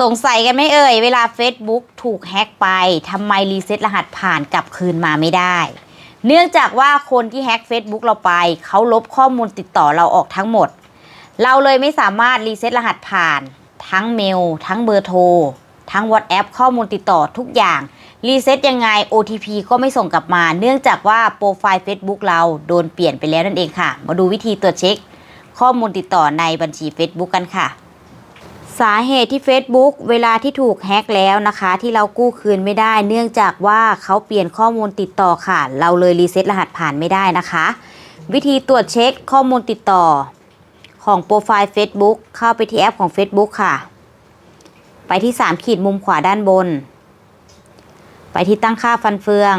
สงสัยกันไม่เอ่ย เวลา Facebook ถูกแฮ็กไปทำไมรีเซ็ตรหัสผ่านกลับคืนมาไม่ได้ เนื่องจากว่าคนที่แฮ็ก Facebook เราไปเขาลบข้อมูลติดต่อเราออกทั้งหมด เราเลยไม่สามารถรีเซ็ตรหัสผ่าน ทั้งเมล ทั้งเบอร์โทร ทั้ง WhatsApp ข้อมูลติดต่อทุกอย่าง รีเซ็ตยังไง OTP ก็ไม่ส่งกลับมา เนื่องจากว่าโปรไฟล์ Facebook เราโดนเปลี่ยนไปแล้วนั่นเองค่ะ มาดูวิธีตรวจเช็ค ข้อมูลติดต่อในบัญชี Facebook กันค่ะ สาเหตุที่ Facebook เวลาที่ถูกแฮ็กแล้วนะคะ ที่เรากู้คืนไม่ได้ เนื่องจากว่าเขาเปลี่ยนข้อมูลติดต่อค่ะ เราเลยรีเซ็ตรหัสผ่านไม่ได้นะคะ วิธีตรวจเช็คข้อมูลติดต่อ ของโปรไฟล์ Facebook เข้าไปที่แอปของ Facebook ค่ะ ไปที่ 3 ขีดมุมขวาด้านบน ไปที่ตั้งค่าฟันเฟือง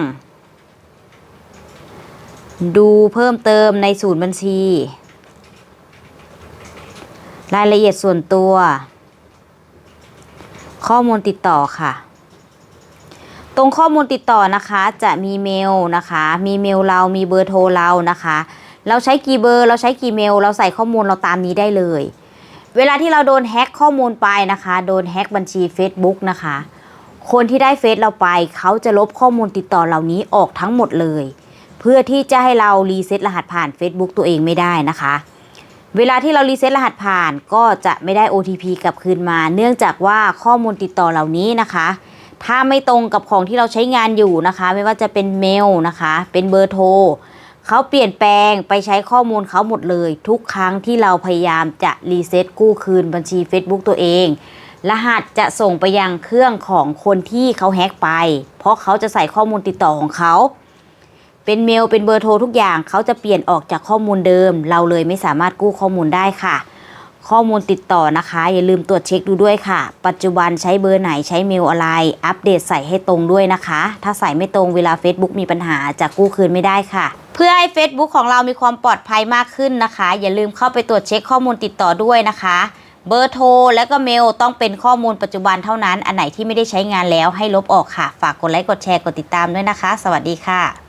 ดูเพิ่มเติมในศูนย์บัญชีรายละเอียดส่วนตัว ข้อมูลติดต่อค่ะ ตรงข้อมูลติดต่อนะคะจะมีเมลนะคะ มีเมลเรามีเบอร์โทรเรานะคะ เราใช้กี่เบอร์เราใช้กี่เมล เราใส่ข้อมูลเราตามนี้ได้เลย เวลาที่เราโดนแฮ็กข้อมูลไปนะคะ โดนแฮ็กบัญชี Facebook นะคะ คนที่ได้เฟซเราไปเขาจะลบข้อมูลติดต่อเหล่านี้ออกทั้งหมดเลย เพื่อที่จะให้เรารีเซ็ตรหัสผ่าน Facebook ตัวเองไม่ได้นะคะ เวลาที่เรารีเซ็ตรหัสผ่านก็จะไม่ได้ OTP กลับคืนมา เนื่องจากว่าข้อมูลติดต่อเหล่านี้นะคะ ถ้าไม่ตรงกับของที่เราใช้งานอยู่นะคะ ไม่ว่าจะเป็นเมลนะคะ เป็นเบอร์โทรเขาเปลี่ยนแปลงไปใช้ข้อมูลเขาหมดเลย ทุกครั้งที่เราพยายามจะรีเซ็ตกู้คืนบัญชี Facebook ตัวเอง รหัสจะส่งไปยังเครื่องของคนที่เขาแฮ็กไป เพราะเขาจะใส่ข้อมูลติดต่อของเขา เป็นเมลเป็นเบอร์โทรทุกอย่างเขาจะเปลี่ยนออกจากข้อมูลเดิม เราเลยไม่สามารถกู้ข้อมูลได้ค่ะ ข้อมูลติดต่อนะคะ อย่าลืมตรวจเช็คดูด้วยค่ะ ปัจจุบันใช้เบอร์ไหนใช้เมลอะไร อัปเดตใส่ให้ตรงด้วยนะคะ ถ้าใส่ไม่ตรงเวลา Facebook มีปัญหาจะกู้คืนไม่ได้ค่ะ เพื่อให้ Facebook ของเรามีความปลอดภัยมากขึ้นนะคะ อย่าลืมเข้าไปตรวจเช็คข้อมูลติดต่อด้วยนะคะเบอร์โทรและก็เมลต้องเป็นข้อมูลปัจจุบันเท่านั้น อันไหนที่ไม่ได้ใช้งานแล้วให้ลบออกค่ะ ฝากกดไลค์ กดแชร์ กดติดตามด้วยนะคะ สวัสดีค่ะ